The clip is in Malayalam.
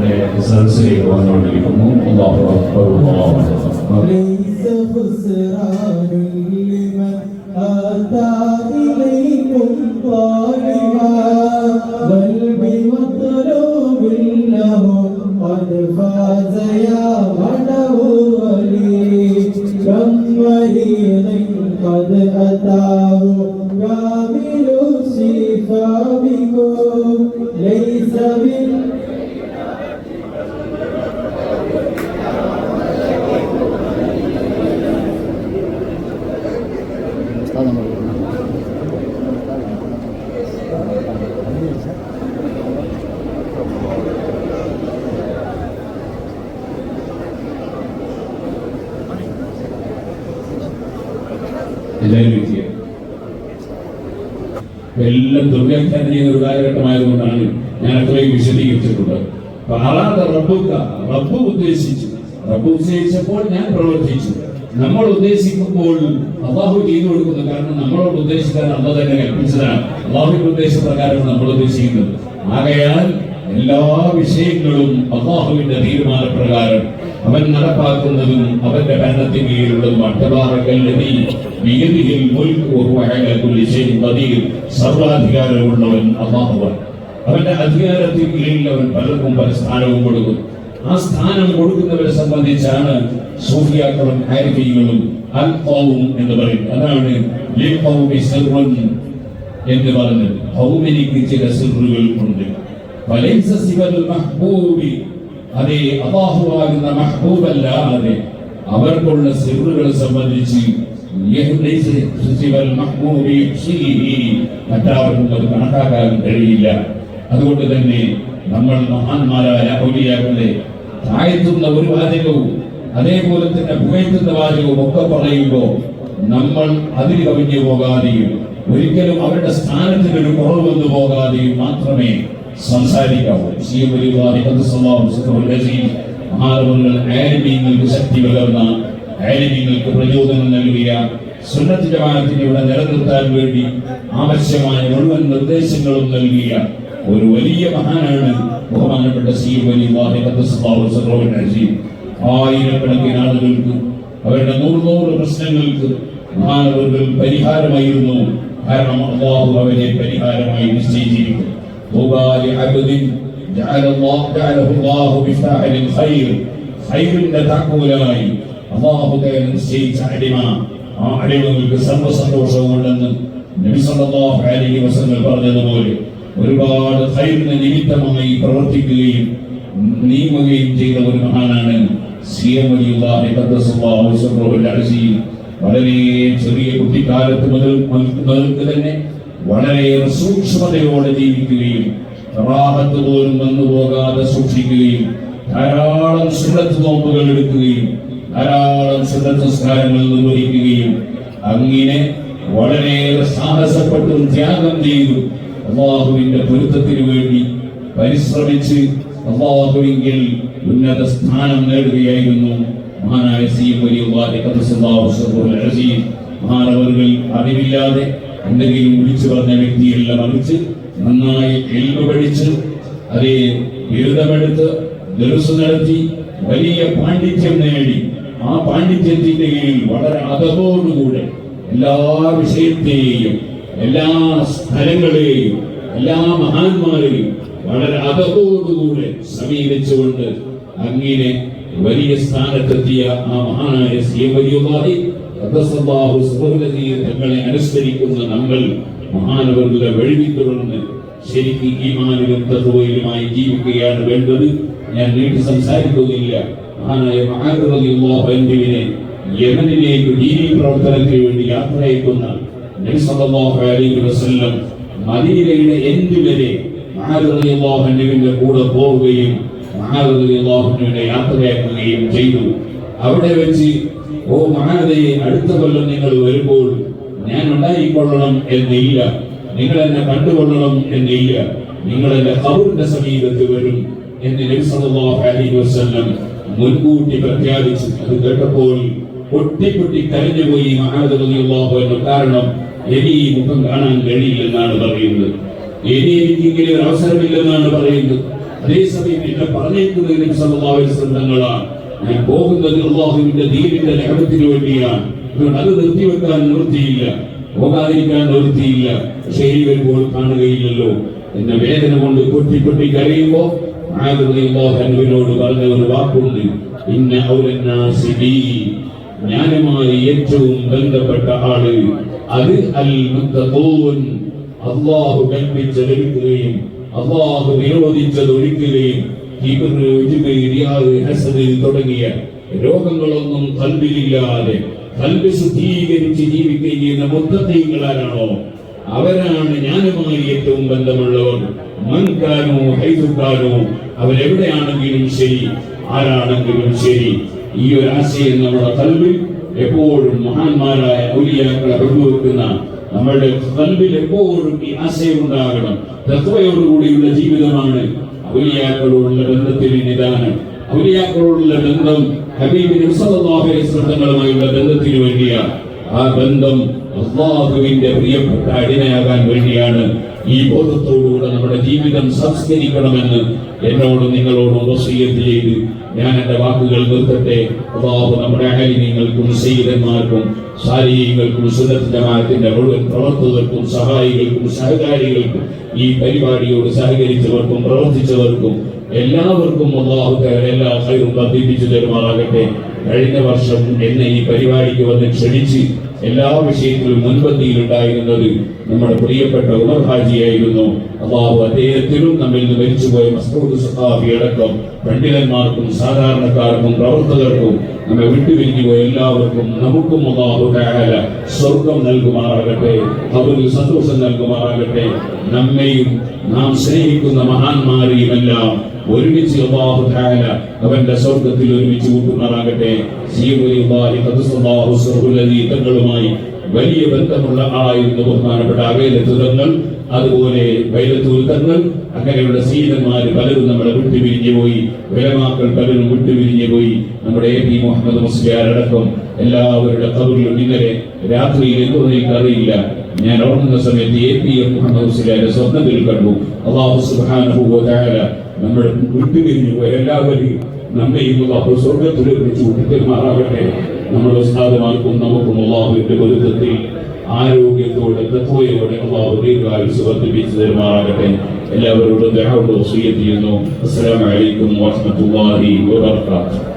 നമ്മുടെ സദസ്സിലേക്ക് വന്നുകൊണ്ടിരിക്കുന്നു അല്ലാഹു അക്ബർ അല്ലാഹു അക്ബർ ليس خسران لمن أتى إليكم طالبا بل بمطلوب له قد فاز يا عدو ولي كم مريض قد أتاه كامل الشفاء بكم ليس بال എല്ലാവരും എത്തിയ എല്ലാം ദുർവ്യാഖ്യാനം ചെയ്യുന്ന ഒരു കാലഘട്ടമായതുകൊണ്ടാണ് ഞാൻ അത്രയും വിശദീകരിച്ചിട്ടുള്ളത്. അപ്പൊ അറാതെ റബ്ബുക്ക റബ്ബ് ഉദ്ദേശിച്ചു. റബ്ബ് ഉദ്ദേശിച്ചപ്പോൾ ഞാൻ പ്രവർത്തിച്ചു. നമ്മൾ ഉദ്ദേശിക്കുമ്പോൾ അള്ളാഹു ചെയ്തു കൊടുക്കുന്നു കാരണം നമ്മളോട് ഉദ്ദേശിക്കാൻ അള്ള തന്നെ കൽപ്പിച്ചതാണ്. അള്ളാഹുവിന്റെ ഉദ്ദേശപ്രകാരം നമ്മൾ ഉദ്ദേശിക്കുന്നത്. ആകയാൽ എല്ലാ വിഷയങ്ങളും അള്ളാഹുവിന്റെ തീരുമാനപ്രകാരം അവൻ നടപ്പാക്കുന്നതും അവന്റെ ഭരണത്തിന് കീഴിലുള്ളതും സർവാധികാരമുള്ളവൻ അള്ളാഹുവൻ അവന്റെ അധികാരത്തിന് കീഴിൽ അവൻ പലർക്കും പല സ്ഥാനവും കൊടുക്കും. ആ സ്ഥാനം കൊടുക്കുന്നവരെ സംബന്ധിച്ചാണ് സൂഫിയാക്കളും ഹാരിഫീകളും അൽഖവും എന്ന് പറയും അതാണ് എന്ന് പറഞ്ഞത്. ഖൗമിനിക്ക് ചില സിറുകൾ ഉണ്ട്. അതേ അള്ളാഹുവാകുന്ന മഹ്ബൂബല്ലാതെ അവർക്കുള്ള സിറുകളെ സംബന്ധിച്ച്. മറ്റാർക്കും അത് കണക്കാക്കാൻ കഴിയില്ല. അതുകൊണ്ട് തന്നെ നമ്മൾ മഹാന്മാരായ ഔലിയാക്കളെ താഴ്ത്തുന്ന ഒരു വാചകവും അതേപോലെ തന്നെ പുകഴ്ത്തുന്ന വാചകവും ഒക്കെ പറയുമ്പോൾ നമ്മൾ അതിൽ കവിഞ്ഞു പോകാതെയും ഒരിക്കലും അവരുടെ സ്ഥാനത്തിന് ഒരു കുറവ് വന്നു പോകാതെയും മാത്രമേ സംസാരിക്കാവൂ മഹാരവങ്ങൾ ആലിമീങ്ങൾക്ക് ശക്തി പകർന്ന ആലിമീങ്ങൾക്ക് പ്രചോദനം നൽകിയ സുന്നത്ത് ജവാനത്തിനെ ഇവിടെ നിലനിർത്താൻ വേണ്ടി ആവശ്യമായ മുഴുവൻ നിർദ്ദേശങ്ങളും നൽകിയ ഒരു വലിയ മഹാനാണ് ബഹുമാനപ്പെട്ട സി വലി വാഹിബ് ആയിരക്കണക്കിന് ആളുകൾക്ക് അവരുടെ നൂറ് നൂറ് പ്രശ്നങ്ങൾക്ക് മഹാനവർക്ക് പരിഹാരമായിരുന്നു. കാരണം അള്ളാഹു അവരെ പരിഹാരമായി നിശ്ചയിച്ചിരിക്കുന്നു. طوبى لعبد جعل الله جعله الله مفتاحا للخير ഖൈറിന്റെ താക്കോലായി അള്ളാഹു തആല നിശ്ചയിച്ച അടിമ ആ അടിമകൾക്ക് സർവ്വസന്തോഷവുമുണ്ടെന്ന് നബി സല്ലല്ലാഹു അലൈഹി വസല്ലം പറഞ്ഞതുപോലെ ഒരുപാട് ഖൈറിന് നിമിത്തമായി പ്രവർത്തിക്കുകയും നീങ്ങുകയും ചെയ്ത ഒരു മഹാനാണ് സിയം വലിയുള്ളാഹി ഖദ്ദസല്ലാഹു സിർറഹുൽ അസീം വളരെ ചെറിയ കുട്ടിക്കാലത്ത് മുതൽ മുതൽക്ക് തന്നെ വളരെയേറെ സൂക്ഷ്മതയോടെ ജീവിക്കുകയും റാഹത്ത് പോലും വന്നു പോകാതെ സൂക്ഷിക്കുകയും ധാരാളം സുന്നത്ത് നോമ്പുകൾ എടുക്കുകയും ധാരാളം സുന്നത്ത് സംസ്കാരങ്ങൾ നിർവഹിക്കുകയും അങ്ങനെ വളരെയേറെ സാഹസപ്പെട്ടും ത്യാഗം ചെയ്തു അള്ളാഹുവിന്റെ പൊരുത്തത്തിനു വേണ്ടി പരിശ്രമിച്ച് അള്ളാഹുവിങ്കിൽ ഉന്നത സ്ഥാനം നേടുകയായിരുന്നു മഹാനായ സി വലിയ മഹാനവറുകൾ അറിവില്ലാതെ എന്തെങ്കിലും വിളിച്ചു പറഞ്ഞ വ്യക്തിയെല്ലാം മറിച്ച് നന്നായി എൽമ പഠിച്ച് അതേ ബിരുദമെടുത്ത് ദർസ് നടത്തി വലിയ പാണ്ഡിത്യം നേടി. ആ പാണ്ഡിത്യത്തിന്റെ കീഴിൽ വളരെ അതവോടുകൂടെ എല്ലാ വിഷയത്തെയും എല്ലാ സ്ഥലങ്ങളെയും എല്ലാ മഹാന്മാരെയും വളരെ അതവോടുകൂടെ സമീപിച്ചുകൊണ്ട് അങ്ങനെ വലിയ സ്ഥാനത്തെത്തിയ ആ മഹാനായ സി സുബ്ഹാനഹു തങ്ങളെ അനുസ്മരിക്കുന്ന നമ്മൾ മഹാനവരുടെ വഴി തുടർന്ന് ശരിക്ക് ഈമാനിലും തത്വയിലുമായി ജീവിക്കുകയാണ് വേണ്ടത്. ഞാൻ നീട്ടി സംസാരിക്കുന്നില്ല മഹാനായ മഹാനു റളിയല്ലാഹു അൻഹുവിനെ യമനിലേക്ക് ദീനീ പ്രവർത്തനത്തിന് വേണ്ടി യാത്ര അയക്കുന്ന മദീനയുടെ എൻഡ് വരെ മഹാനു റളിയല്ലാഹു അൻഹുവിന്റെ കൂടെ പോവുകയും മഹാനു റളിയല്ലാഹു അൻഹുവിനെ യാത്രയാക്കുകയും ചെയ്തു. അവിടെ വെച്ച് ഓ മഹാനതയെ അടുത്ത കൊല്ലം നിങ്ങൾ വരുമ്പോൾ ഞാൻ ഉണ്ടായിക്കൊള്ളണം എന്നില്ല. നിങ്ങൾ എന്നെ കണ്ടുകൊള്ളണം എന്നില്ല. നിങ്ങൾ എന്റെ കബറിന്റെ സമീപത്ത് വരും എന്ന് നബി സല്ലല്ലാഹു അലൈഹി വസല്ലം മുൻകൂട്ടി പ്രഖ്യാപിച്ചു. അത് കേട്ടപ്പോൾ പൊട്ടി പൊട്ടി കരഞ്ഞുപോയി മഹാനത റളിയല്ലാഹു അൻഹു. കാരണം ഇനി ഈ മുഖം കാണാൻ കഴിയില്ലെന്നാണ് പറയുന്നത്. ഇനി എനിക്ക് ഒരു അവസരമില്ലെന്നാണ് പറയുന്നത്. അതേസമയം എന്നെ പറഞ്ഞേക്കുന്നത് നബി സല്ലല്ലാഹു അലൈഹി വസല്ലം തങ്ങളാണ്. ഞാൻ പോകുന്നത് അള്ളാഹുവിന്റെ ദീനിന്റെ ലഹനത്തിന് വേണ്ടിയാണ്. അതുകൊണ്ട് അത് നിർത്തിവെക്കാൻ നിവൃത്തിയില്ല. പോകാതിരിക്കാൻ നിവൃത്തിയില്ല. ശരി വരുമ്പോൾ കാണുകയില്ലല്ലോ. എന്നെ വേദന കൊണ്ട് പൊട്ടി പൊട്ടി കരയുമ്പോ ആഗ്രഹിനോട് പറഞ്ഞ ഒരു വാക്കുണ്ട്. ഇന്ന. ജ്ഞാനമായി ഏറ്റവും ബന്ധപ്പെട്ട ആൾ. അത് അൽ മുത്തഖൂൻ അള്ളാഹു കൽപ്പിച്ചതെടുക്കുകയും അള്ളാഹു നിരോധിച്ചത് ഒഴിക്കുകയും കിബിറ്, ഉജ്ബ്, റിയാദ്, ഹസദ് തുടങ്ങിയ രോഗങ്ങളൊന്നും കൽബിലില്ലാതെ കൽബ് ശുദ്ധീകരിച്ച് ജീവിക്കുകയും ചെയ്യുന്ന മുത്തീങ്ങളാരാണോ അവരാണ് ജ്ഞാനമായി ഏറ്റവും ബന്ധമുള്ളവർ. മൻകാനോ ഹൈദുക്കാനോ അവരെവിടെയാണെങ്കിലും ശരി ആരാണെങ്കിലും ശരി. ഈ ഒരു ആശയം നമ്മുടെ കൽവിൽ എപ്പോഴും മഹാന്മാരായ ഔലിയാക്കളെ പങ്കുവെക്കുന്ന നമ്മളുടെ കൽവിൽ എപ്പോഴും ഈ ആശയം ഉണ്ടാകണം. തത്വയോടുകൂടിയുള്ള ജീവിതമാണ് ഔലിയാക്കളോടുള്ള ബന്ധത്തിന് നിദാനം ഔലിയാക്കളോടുള്ള ബന്ധം വസല്ലം തങ്ങളുമായുള്ള ബന്ധത്തിന് വേണ്ടിയാണ്. ആ ബന്ധം അള്ളാഹുവിന്റെ പ്രിയപ്പെട്ട അടിമയാകാൻ വേണ്ടിയാണ് ഈ ബോധത്തോടുകൂടെ നമ്മുടെ ജീവിതം സംസ്കരിക്കണമെന്ന് എന്നോട് നിങ്ങളോട് വസീയത്ത് ചെയ്ത് ഞാൻ എന്റെ വാക്കുകൾ നിർത്തട്ടെ. അള്ളാഹു നമ്മുടെ അഹലിനീങ്ങൾക്കും സീതന്മാർക്കും ശാരീരികൾക്കും സുന്നത്ത് ജമാഅത്തിന്റെ മുഴുവൻ പ്രവർത്തകർക്കും സഹായികൾക്കും സഹകാരികൾക്കും ഈ പരിപാടിയോട് സഹകരിച്ചവർക്കും പ്രവർത്തിച്ചവർക്കും എല്ലാവർക്കും അള്ളാഹു എല്ലാ ഹൈറും വർദ്ധിപ്പിച്ചു തരുമാറാകട്ടെ. കഴിഞ്ഞ വർഷം എന്നെ ഈ പരിപാടിക്ക് വന്ന് ക്ഷണിച്ച് എല്ലാ വിഷയത്തിലും മുൻപന്തിയിലുണ്ടായിരുന്നത് നമ്മുടെ പ്രിയപ്പെട്ട ഉമർ ഹാജിയായിരുന്നു. അള്ളാഹു അദ്ദേഹത്തിലും നമ്മിൽ നിന്ന് മരിച്ചുപോയ മസ്കൂദ് സഹാബി അടക്കം പണ്ഡിതന്മാർക്കും സാധാരണക്കാർക്കും പ്രവർത്തകർക്കും നമ്മെ വിട്ടുപിരിഞ്ഞു പോയ എല്ലാവർക്കും നമുക്കും അള്ളാഹു തആല സ്വർഗം നൽകുമാറാകട്ടെ അവരിൽ സന്തോഷം നൽകുമാറാകട്ടെ. നമ്മെയും നാം സ്നേഹിക്കുന്ന മഹാന്മാരെയും എല്ലാം ഒരുമിച്ച് അള്ളാഹുല അവന്റെ സ്വർഗത്തിൽ ഒരുമിച്ച് കൂട്ടുമാറാകട്ടെ. ജീവനുമായി തങ്ങളുമായി വലിയ ബന്ധമുള്ള ആളായിരുന്നു ബഹുമാനപ്പെട്ട അവേലത്ത് തങ്ങൾ അതുപോലെ വൈലത്തൂർ തങ്ങൾ. അങ്ങനെയുള്ള സീതന്മാർ പലരും നമ്മളെ വിട്ടുപിരിഞ്ഞു പോയി വിലമാക്കൾ പലരും വിട്ടുപിരിഞ്ഞു പോയി. നമ്മുടെ എ പി മുഹമ്മദ് മുസ്ലിയാരടക്കം എല്ലാവരുടെ കബറിലും ഇന്നലെ രാത്രിയിൽ എന്തൊന്നും അറിയില്ല. ഞാൻ ഉറങ്ങുന്ന സമയത്ത് എ പി എം മുഹമ്മദ് മുസ്ലിയാരെ സ്വപ്നത്തിൽ കണ്ടു. അള്ളാഹു തആല നമ്മൾ വിട്ടുപിരിഞ്ഞു പോയ എല്ലാവരെയും നമ്മയും അള്ളാഹു സ്വർഗത്തിൽ വെച്ച് കൂട്ടിത്തരുമാറാകട്ടെ നമ്മുടെ ഉസ്താദുമാർക്കും അള്ളാഹുവിന്റെ പൊരുത്തത്തിൽ ആരോഗ്യത്തോടെ തത്വയോടെ അള്ളാഹു ദീർഘായുസ് വർദ്ധിപ്പിച്ചു തരുമാറാകട്ടെ. എല്ലാവരോടും ചെയ്യുന്നു. അസ്സലാമു അലൈക്കും വറഹ്മത്തുള്ളാഹി വബറകാതുഹു